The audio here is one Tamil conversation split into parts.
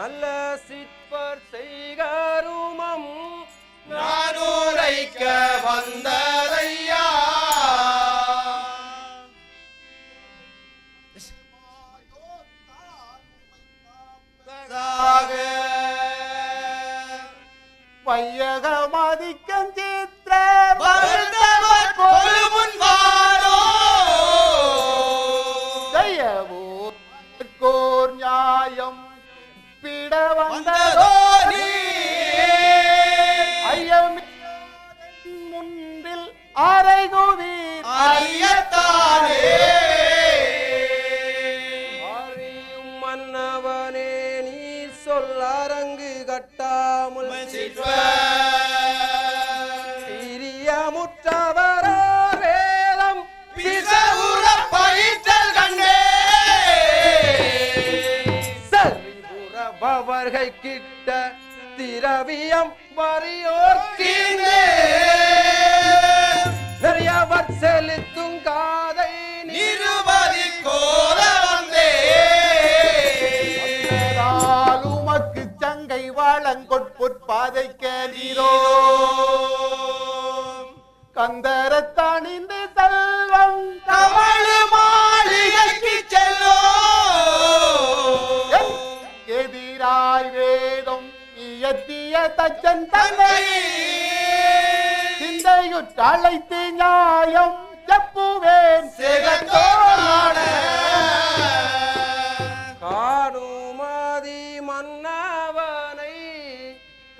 நல்ல சிற்பர் செய்கருமம் நானூரைக்க வந்ததையா? பையகமா பிறவியம் வரியோர் தீந்தே பெரியவர் செலுத்தும் காதை நிருபதி கோல வந்தே. உமக்கு சங்கை வாழங்கொட்புற்பாதைக்க நீரோ கந்தரத்தணிந்து செல்வம் தமிழ் மாளிகைக்கு செல்லோ எதிராய் வேதம் எத்திய தச்சன் தன்னை சிந்தையுற்ற அழைத்து நியாயம் செப்புவேன் சிகத்தோரான. காணுமதி மன்னவனை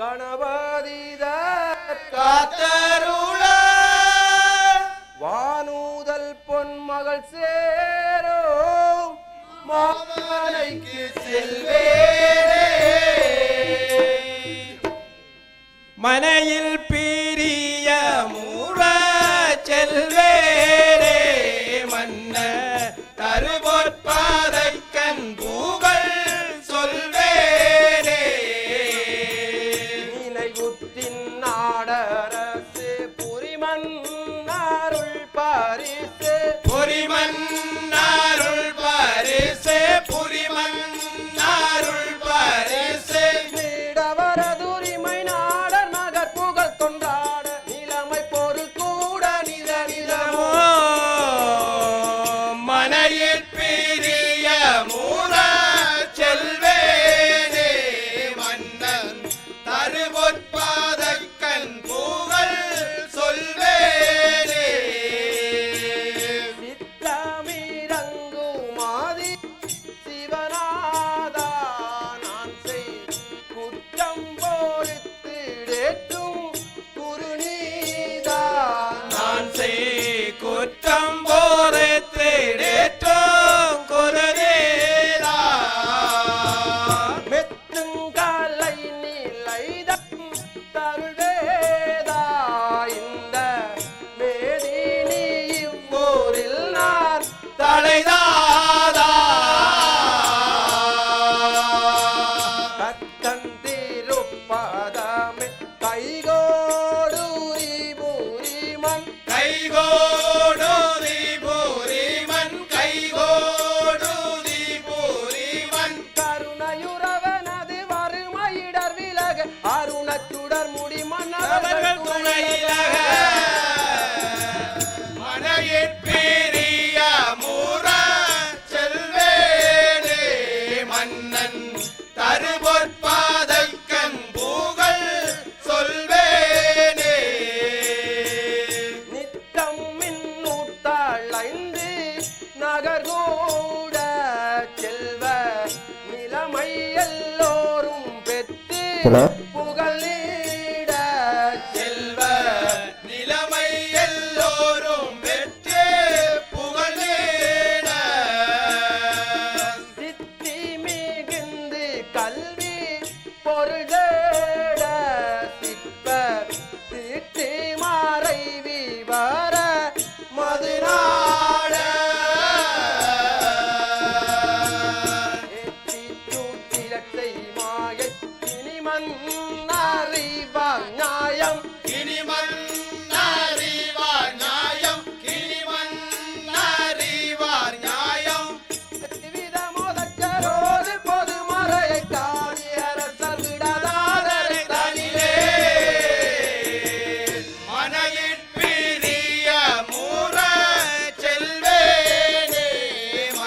கணபதித காத்தருள. வானூதல் பொன்மகள் சேரோ. மாமனைக்கு செல்வேன். മനയിൽ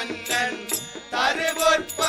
மன்னன் தருவொற்ப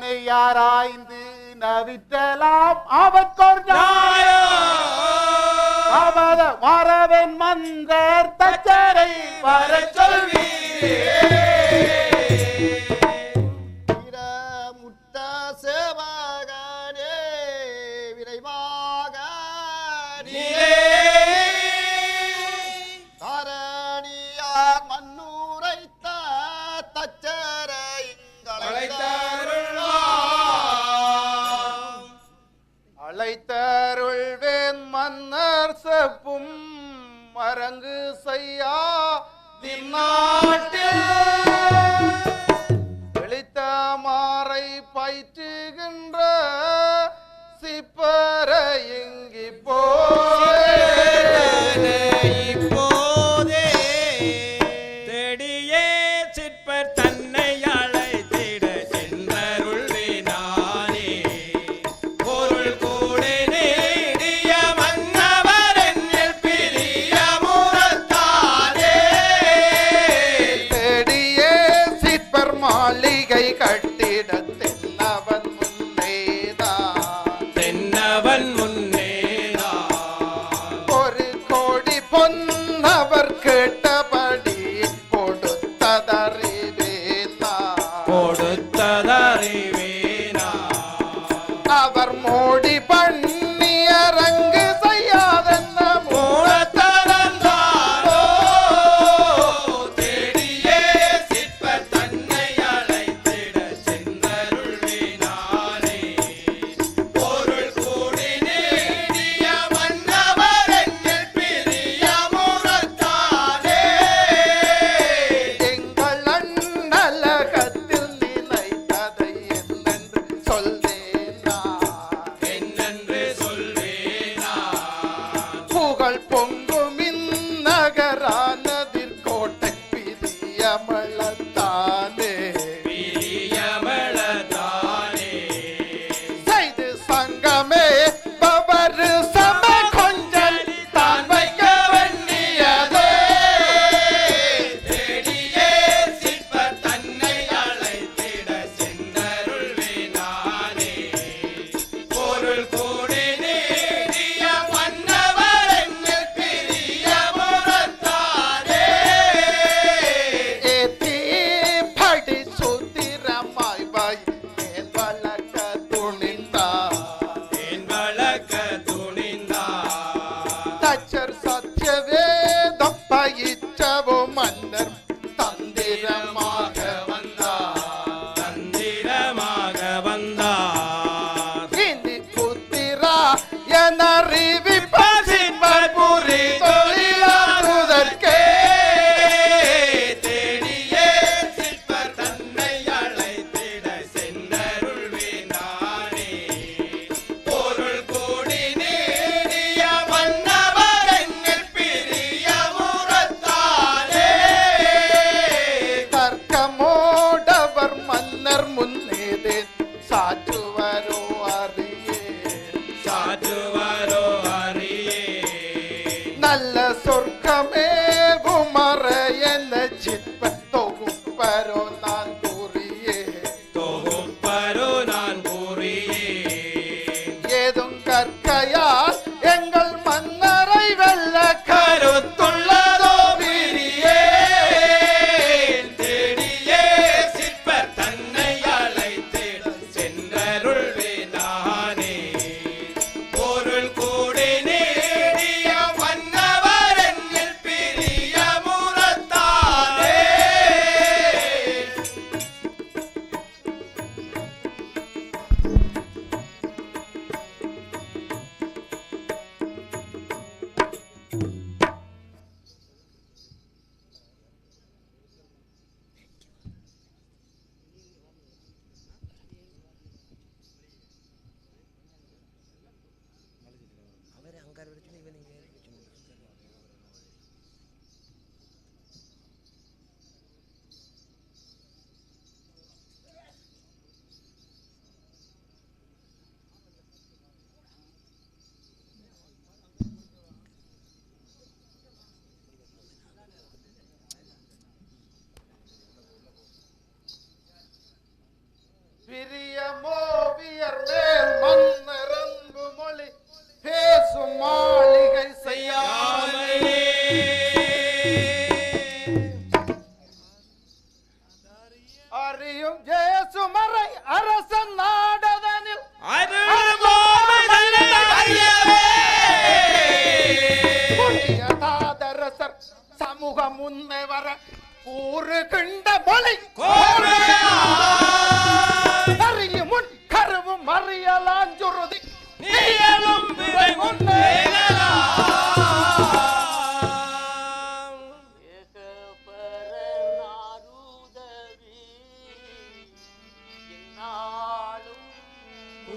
அதனை யாராய்ந்து நவித்தலாம். அவற்கோர் அவத வரவன் மந்தர் தச்சரை வர சொல்வீர். வைத்தருள்வேன் மன்னர் செப்பும் மரங்கு செய்யா தின்னாட்டில் வெளித்த மாறை பயிற்றுகின்ற சிப்பர இங்கி போ Tchau.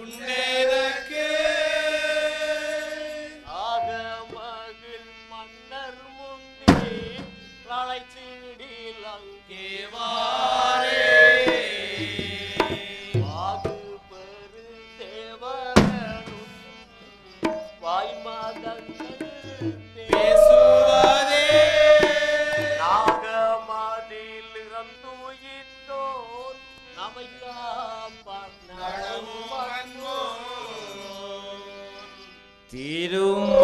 பேசுவதே